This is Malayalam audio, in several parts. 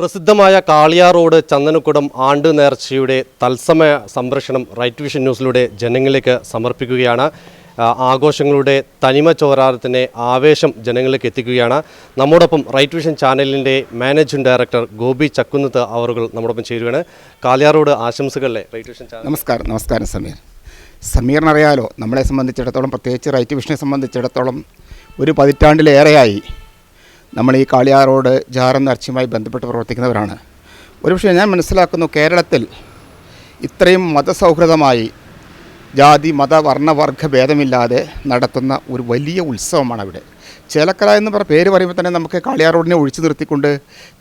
പ്രസിദ്ധമായ കാളിയാർ റോഡ് ചന്ദനക്കുടം ആണ്ട് നേർച്ചയുടെ തത്സമയ സംരക്ഷണം റൈറ്റ് വിഷൻ ന്യൂസിലൂടെ ജനങ്ങളിലേക്ക് സമർപ്പിക്കുകയാണ്. ആഘോഷങ്ങളുടെ തനിമ ചോരാരത്തിനെ ആവേശം ജനങ്ങളിലേക്ക് എത്തിക്കുകയാണ്. നമ്മോടൊപ്പം റൈറ്റ് വിഷൻ ചാനലിന്റെ മാനേജിംഗ് ഡയറക്ടർ ഗോപി ചക്കുന്നത്ത് അവറുകൾ നമ്മോടൊപ്പം ചേരുകയാണ്. കാളിയാറോഡ് ആശംസകളിലെ റൈറ്റ് വിഷൻ ചാനൽ നമസ്കാരം നമസ്കാരം സമീർ. സമീറിനറിയാലോ നമ്മളെ സംബന്ധിച്ചിടത്തോളം പ്രത്യേകിച്ച് റൈറ്റ് വിഷനെ സംബന്ധിച്ചിടത്തോളം ഒരു പതിറ്റാണ്ടിലേറെയായി നമ്മൾ ഈ കാളിയാറോഡ് ജാറെന്ന അർച്ചയുമായി ബന്ധപ്പെട്ട് പ്രവർത്തിക്കുന്നവരാണ്. ഒരുപക്ഷെ ഞാൻ മനസ്സിലാക്കുന്നു കേരളത്തിൽ ഇത്രയും മതസൗഹൃദമായി ജാതി മത വർണവർഗ ഭേദമില്ലാതെ നടത്തുന്ന ഒരു വലിയ ഉത്സവമാണ് അവിടെ ചേലക്കര എന്ന് പറഞ്ഞ പേര് പറയുമ്പോൾ തന്നെ നമുക്ക് കാളിയാറോഡിനെ ഒഴിച്ചു നിർത്തിക്കൊണ്ട്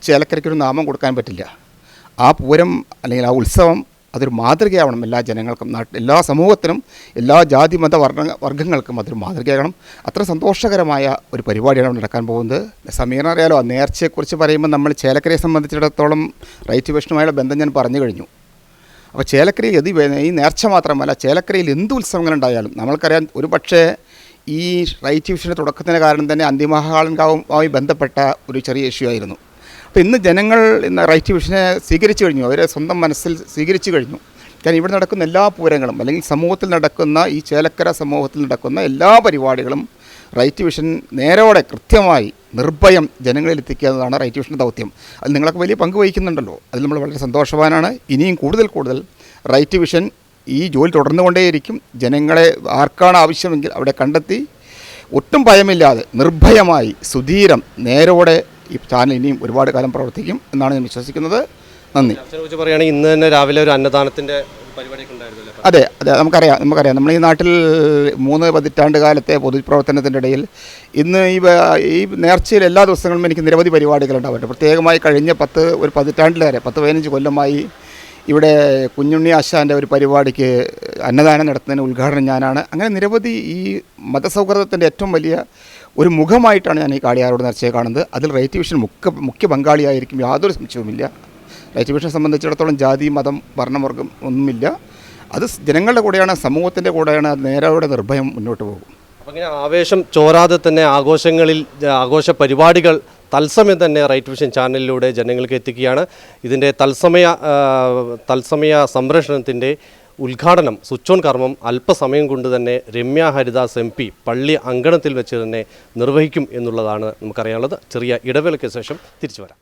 ചേലക്കരയ്ക്കൊരു നാമം കൊടുക്കാൻ പറ്റില്ല. ആ പൂരം അല്ലെങ്കിൽ ആ ഉത്സവം അതൊരു മാതൃകയാവണം എല്ലാ ജനങ്ങൾക്കും നാട്ടിൽ എല്ലാ സമൂഹത്തിനും എല്ലാ ജാതി മത വർണ വർഗങ്ങൾക്കും അതൊരു മാതൃകയാകണം. അത്ര സന്തോഷകരമായ ഒരു പരിപാടിയാണ് അവിടെ നടക്കാൻ പോകുന്നത്. സമീറിന് അറിയാലോ ആ നേർച്ചയെക്കുറിച്ച് പറയുമ്പോൾ നമ്മൾ ചേലക്കരയെ സംബന്ധിച്ചിടത്തോളം റൈറ്റ് വിഷ്ണുമായുള്ള ബന്ധം ഞാൻ പറഞ്ഞു കഴിഞ്ഞു. അപ്പോൾ ചേലക്കരയിൽ എതി ഈ നേർച്ച മാത്രമല്ല ചേലക്കരയിൽ എന്ത് ഉത്സവങ്ങളുണ്ടായാലും നമ്മൾക്കറിയാം ഒരു പക്ഷേ ഈ റൈറ്റ് വിഷന്റെ തുടക്കത്തിന് കാരണം തന്നെ അന്തിമഹാളൻകാവുമായി ബന്ധപ്പെട്ട ഒരു ചെറിയ ഇഷ്യൂ ആയിരുന്നു. അപ്പോൾ ഇന്ന് ജനങ്ങൾ ഇന്ന് റൈറ്റ് വിഷനെ സ്വീകരിച്ചു കഴിഞ്ഞു. അവരെ സ്വന്തം മനസ്സിൽ സ്വീകരിച്ചു കഴിഞ്ഞു. കാരണം ഇവിടെ നടക്കുന്ന എല്ലാ പൂരങ്ങളും അല്ലെങ്കിൽ സമൂഹത്തിൽ നടക്കുന്ന ഈ ചേലക്കര സമൂഹത്തിൽ നടക്കുന്ന എല്ലാ പരിപാടികളും റൈറ്റ് വിഷൻ നേരോടെ കൃത്യമായി നിർഭയം ജനങ്ങളിൽ എത്തിക്കുക എന്നതാണ് റൈറ്റ് വിഷന്റെ ദൗത്യം. അത് നിങ്ങളൊക്കെ വലിയ പങ്ക് വഹിക്കുന്നുണ്ടല്ലോ. അതിൽ നമ്മൾ വളരെ സന്തോഷവാനാണ്. ഇനിയും കൂടുതൽ കൂടുതൽ റൈറ്റ് വിഷൻ ഈ ജോലി തുടർന്നുകൊണ്ടേയിരിക്കും. ജനങ്ങളെ ആർക്കാണ് ആവശ്യമെങ്കിൽ അവിടെ കണ്ടെത്തി. ഒട്ടും ഭയമില്ലാതെ നിർഭയമായി സുധീരം നേരോടെ ഈ ചാനൽ ഇനിയും ഒരുപാട് കാലം പ്രവർത്തിക്കും എന്നാണ് ഞാൻ വിശ്വസിക്കുന്നത്. നന്ദി. കുറിച്ച് പറയുകയാണെങ്കിൽ ഇന്ന് തന്നെ രാവിലെ ഒരു അന്നദാനത്തിന്റെ അതെ അതെ നമുക്കറിയാം നമുക്കറിയാം. നമ്മൾ ഈ നാട്ടിൽ മൂന്ന് പതിറ്റാണ്ട് കാലത്തെ പൊതുപ്രവർത്തനത്തിന്റെ ഇടയിൽ ഇന്ന് ഈ ഈ നേർച്ചയിൽ എല്ലാ ദിവസങ്ങളും എനിക്ക് നിരവധി പരിപാടികൾ ഉണ്ടാവുന്നുണ്ട് പ്രത്യേകമായി കഴിഞ്ഞ പത്ത് ഒരു പതിറ്റാണ്ടിലേറെ പത്ത് പതിനഞ്ച് കൊല്ലമായി ഇവിടെ കുഞ്ഞുണ്ണി ആശാന്റെ ഒരു പരിപാടിക്ക് അന്നദാനം നടത്തുന്നതിന് ഉദ്ഘാടനം ഞാനാണ്. അങ്ങനെ നിരവധി ഈ മതസൗഹൃദത്തിന്റെ ഏറ്റവും വലിയ ഒരു മുഖമായിട്ടാണ് ഞാൻ ഈ കാളിയാരോട് നേർച്ചയെ കാണുന്നത്. അതിൽ റൈറ്റ് വിഷൻ മുഖ്യ മുഖ്യ പങ്കാളിയായിരിക്കും. യാതൊരു സംശയവുമില്ല. റൈറ്റ് വിഷനെ സംബന്ധിച്ചിടത്തോളം ജാതി മതം വർണവർഗം ഒന്നുമില്ല. അത് ജനങ്ങളുടെ കൂടെയാണ് സമൂഹത്തിന്റെ കൂടെയാണ് നേരോടെ നിർഭയം മുന്നോട്ട് പോകും. അപ്പം ഇങ്ങനെ ആവേശം ചോരാതെ തന്നെ ആഘോഷങ്ങളിൽ ആഘോഷ പരിപാടികൾ തത്സമയം തന്നെ റൈറ്റ് വിഷൻ ചാനലിലൂടെ ജനങ്ങൾക്ക് എത്തിക്കുകയാണ്. ഇതിന്റെ തത്സമയ തത്സമയ സംരക്ഷണത്തിന്റെ ഉദ്ഘാടനം സ്വിച്ച് ഓൺ കർമ്മം അല്പസമയം കൊണ്ട് തന്നെ രമ്യ ഹരിദാസ് എം പി പള്ളി അങ്കണത്തിൽ വെച്ച് തന്നെ നിർവഹിക്കും എന്നുള്ളതാണ് നമുക്കറിയാനുള്ളത്. ചെറിയ ഇടവേളയ്ക്ക് ശേഷം തിരിച്ചു വരാം.